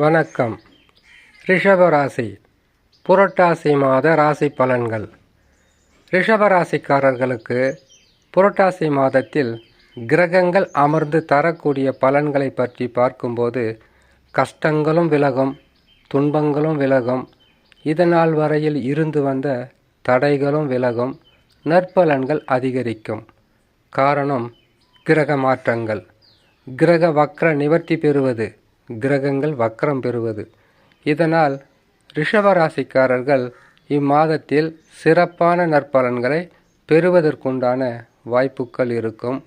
வணக்கம். ரிஷபராசி. புரட்டாசி மாத ராசி பலன்கள். ரிஷபராசிக்காரர்களுக்கு புரட்டாசி மாதத்தில் கிரகங்கள் அமர்ந்து தரக்கூடிய பலன்களை பற்றி பார்க்கும்போது கஷ்டங்களும் விலகும் துன்பங்களும் விலகும் இதனால் வரையில் இருந்து வந்த தடைகளும் விலகும் நற்பலன்கள் அதிகரிக்கும். காரணம் கிரக மாற்றங்கள். கிரக வக்ர நிவர்த்தி பெறுவது. கிரகங்கள் வக்கரம் பெறுவது. இதனால் ரிஷபராசிக்காரர்கள் இம்மாதத்தில் சிறப்பான நற்பலன்களை பெறுவதற்குண்டான வாய்ப்புகள் இருக்கும்.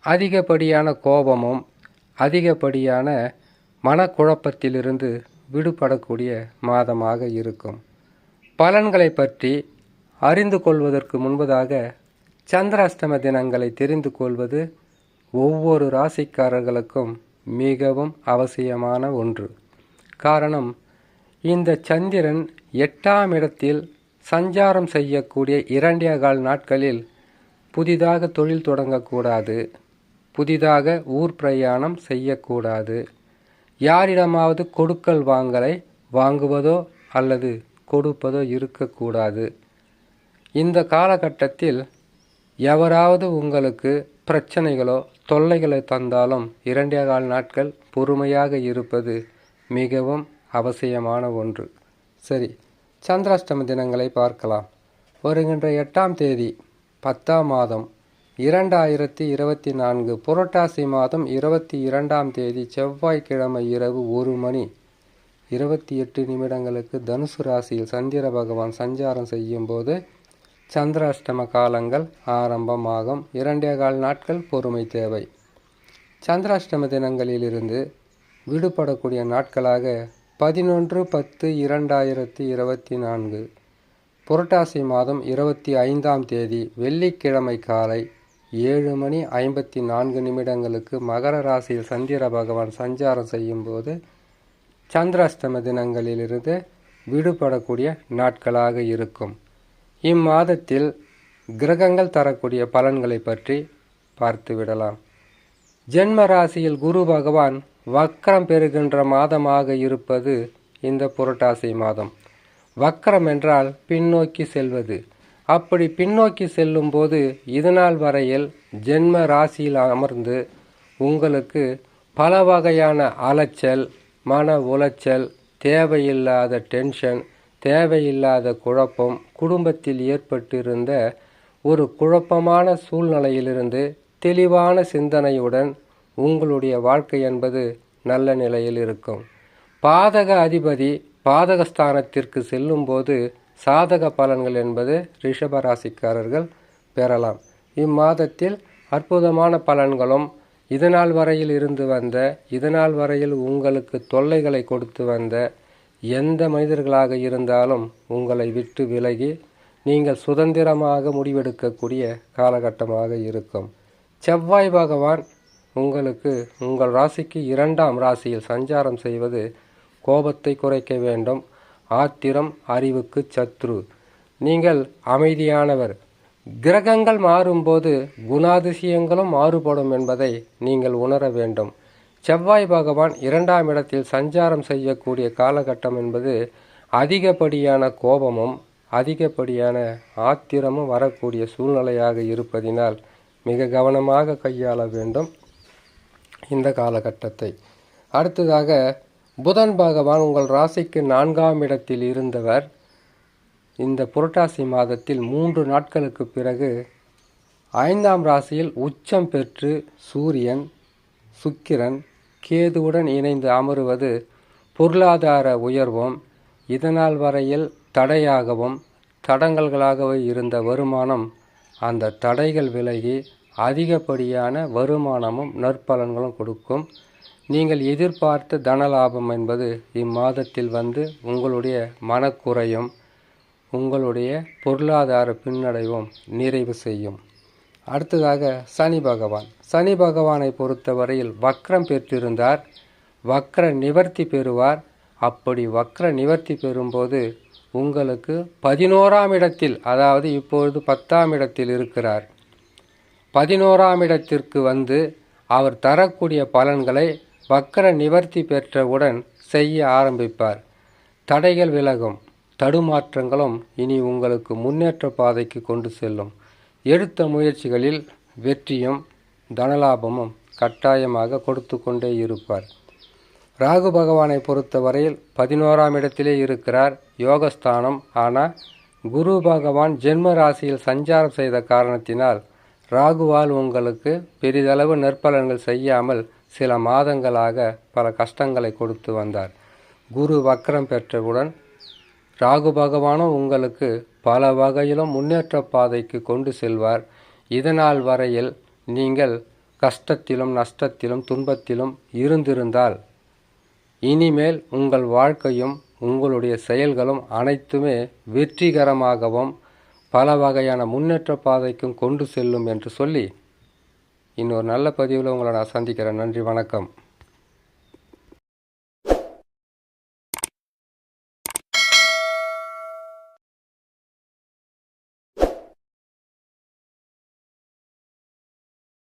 அதிகப்படியான கோபமும் அதிகப்படியான மனக்குழப்பத்திலிருந்து விடுபடக்கூடிய மாதமாக இருக்கும். பலன்களை பற்றி அறிந்து கொள்வதற்கு முன்பதாக சந்திராஷ்டம தினங்களை தெரிந்து கொள்வது ஒவ்வொரு ராசிக்காரர்களுக்கும் மிகவும் அவசியமான ஒன்று. காரணம் இந்த சந்திரன் எட்டாம் இடத்தில் சஞ்சாரம் செய்யக்கூடிய இரண்டே கால் நாட்களில் புதிதாக தொழில் தொடங்கக்கூடாது புதிதாக ஊர் பிரயாணம் செய்யக்கூடாது. யாரிடமாவது கொடுக்கல் வாங்கலை வாங்குவதோ அல்லது கொடுப்பதோ இருக்கக்கூடாது. இந்த காலகட்டத்தில் எவராவது உங்களுக்கு பிரச்சனைகளோ தொல்லைகளை தந்தாலும் இரண்டே கால் நாட்கள் பொறுமையாக இருப்பது மிகவும் அவசியமான ஒன்று. சரி சந்திராஷ்டம தினங்களை பார்க்கலாம். வருகின்ற எட்டாம் தேதி பத்தாம் மாதம் இரண்டாயிரத்தி இருபத்தி நான்கு புரட்டாசி மாதம் இருபத்தி இரண்டாம் தேதி செவ்வாய்க்கிழமை இரவு ஒரு மணி. இருபத்தி எட்டு நிமிடங்களுக்கு தனுசு ராசியில் சந்திர பகவான் சஞ்சாரம் செய்யும்போது சந்திராஷ்டம காலங்கள் ஆரம்பமாகும். இரண்டே கால் நாட்கள் பொறுமை தேவை. சந்திராஷ்டம தினங்களிலிருந்து விடுபடக்கூடிய நாட்களாக பதினொன்று பத்து இரண்டாயிரத்தி இருபத்தி நான்கு. புரட்டாசி மாதம் இருபத்தி ஐந்தாம் தேதி வெள்ளிக்கிழமை காலை ஏழு மணி ஐம்பத்தி நான்கு நிமிடங்களுக்கு மகர ராசியில் சந்திர பகவான் சஞ்சாரம் செய்யும்போது சந்திராஷ்டம தினங்களிலிருந்து விடுபடக்கூடிய நாட்களாக இருக்கும். இம்மாதத்தில் கிரகங்கள் தரக்கூடிய பலன்களை பற்றி பார்த்து விடலாம் ஜென்ம ராசியில் குரு பகவான் வக்கரம் பெறுகின்ற மாதமாக இருப்பது இந்த புரட்டாசி மாதம். வக்கரம் என்றால் பின்னோக்கி செல்வது. அப்படி பின்னோக்கி செல்லும்போது இதுநாள் வரையில் ஜென்ம ராசியில் அமர்ந்து உங்களுக்கு பல வகையான அலைச்சல் மன உளைச்சல் தேவையில்லாத டென்ஷன் தேவையில்லாத குழப்பம் குடும்பத்தில் ஏற்பட்டிருந்த ஒரு குழப்பமான சூழ்நிலையிலிருந்து தெளிவான சிந்தனையுடன் உங்களுடைய வாழ்க்கை என்பது நல்ல நிலையில் இருக்கும். பாதக அதிபதி பாதகஸ்தானத்திற்கு செல்லும்போது சாதக பலன்கள் என்பது ரிஷபராசிக்காரர்கள் பெறலாம். இம்மாதத்தில் அற்புதமான பலன்களும் இதனால் வரையில் இருந்து வந்த இதனால் வரையில் உங்களுக்கு தொல்லைகளை கொடுத்து வந்த எந்த மனிதர்களாக இருந்தாலும் உங்களை விட்டு விலகி நீங்கள் சுதந்திரமாக முடிவெடுக்கக்கூடிய காலகட்டமாக இருக்கும். செவ்வாய் பகவான் உங்களுக்கு உங்கள் ராசிக்கு இரண்டாம் ராசியில் சஞ்சாரம் செய்வது கோபத்தை குறைக்க வேண்டும். ஆத்திரம் அறிவுக்கு சத்ரு. நீங்கள் அமைதியானவர். கிரகங்கள் மாறும்போது குணாதிசயங்களும் மாறுபடும் என்பதை நீங்கள் உணர வேண்டும். செவ்வாய் பகவான் இரண்டாம் இடத்தில் சஞ்சாரம் செய்யக்கூடிய காலகட்டம் என்பது அதிகப்படியான கோபமும் அதிகப்படியான ஆத்திரமும் வரக்கூடிய சூழ்நிலையாக இருப்பதினால் மிக கவனமாக கையாள வேண்டும் இந்த காலகட்டத்தை. அடுத்ததாக புதன் பகவான் உங்கள் ராசிக்கு நான்காம் இடத்தில் இருந்தவர். இந்த புரட்டாசி மாதத்தில் மூன்று நாட்களுக்கு பிறகு ஐந்தாம் ராசியில் உச்சம் பெற்று சூரியன் சுக்கிரன் கேதுவுடன் இணைந்து அமருவது பொருளாதார உயர்வும் இதனால் வரையில் தடையாகவும் தடங்கல்களாகவே இருந்த வருமானம் அந்த தடைகள் விலகி அதிகப்படியான வருமானமும் நற்பலன்களும் கொடுக்கும். நீங்கள் எதிர்பார்த்த தனலாபம் என்பது இம்மாதத்தில் வந்து உங்களுடைய மனக்குறையும் உங்களுடைய பொருளாதார பின்னடைவும் நிறைவு செய்யும். அடுத்ததாக சனி பகவான். சனி பகவானை பொறுத்தவரையில் வக்ரம் பெற்றிருந்தார். வக்ர நிவர்த்தி பெறுவார். அப்படி வக்ர நிவர்த்தி பெறும்போது உங்களுக்கு பதினோராம் இடத்தில் அதாவது இப்பொழுது பத்தாம் இடத்தில் இருக்கிறார். பதினோராம் இடத்திற்கு வந்து அவர் தரக்கூடிய பலன்களை வக்கர நிவர்த்தி பெற்றவுடன் செய்ய ஆரம்பிப்பார். தடைகள் விலகும். தடுமாற்றங்களும் இனி உங்களுக்கு முன்னேற்ற பாதைக்கு கொண்டு செல்லும். எடுத்த முயற்சிகளில் வெற்றியும் தனலாபமும் கட்டாயமாக கொடுத்து கொண்டே இருப்பார். ராகு பகவானை பொறுத்தவரையில் பதினோராம் இடத்திலே இருக்கிறார் யோகஸ்தானம். ஆனால் குரு பகவான் ஜென்ம ராசியில் சஞ்சாரம் செய்த காரணத்தினால் ராகுவால் உங்களுக்கு பெரிதளவு நற்பலன்கள் செய்யாமல் சில மாதங்களாக பல கஷ்டங்களை கொடுத்து வந்தார். குரு வக்கரம் பெற்றவுடன் ராகு பகவானும் உங்களுக்கு பல வகையிலும் முன்னேற்ற பாதைக்கு கொண்டு செல்வார். இதனால் வரையில் நீங்கள் கஷ்டத்திலும் நஷ்டத்திலும் துன்பத்திலும் இருந்திருந்தால் இனிமேல் உங்கள் வாழ்க்கையும் உங்களுடைய செயல்களும் அனைத்துமே வெற்றிகரமாகவும் பல வகையான முன்னேற்ற பாதைக்கும் கொண்டு செல்லும் என்று சொல்லி இன்னொரு நல்ல பதிவில் உங்களை நான் சந்திக்கிறேன். நன்றி வணக்கம்.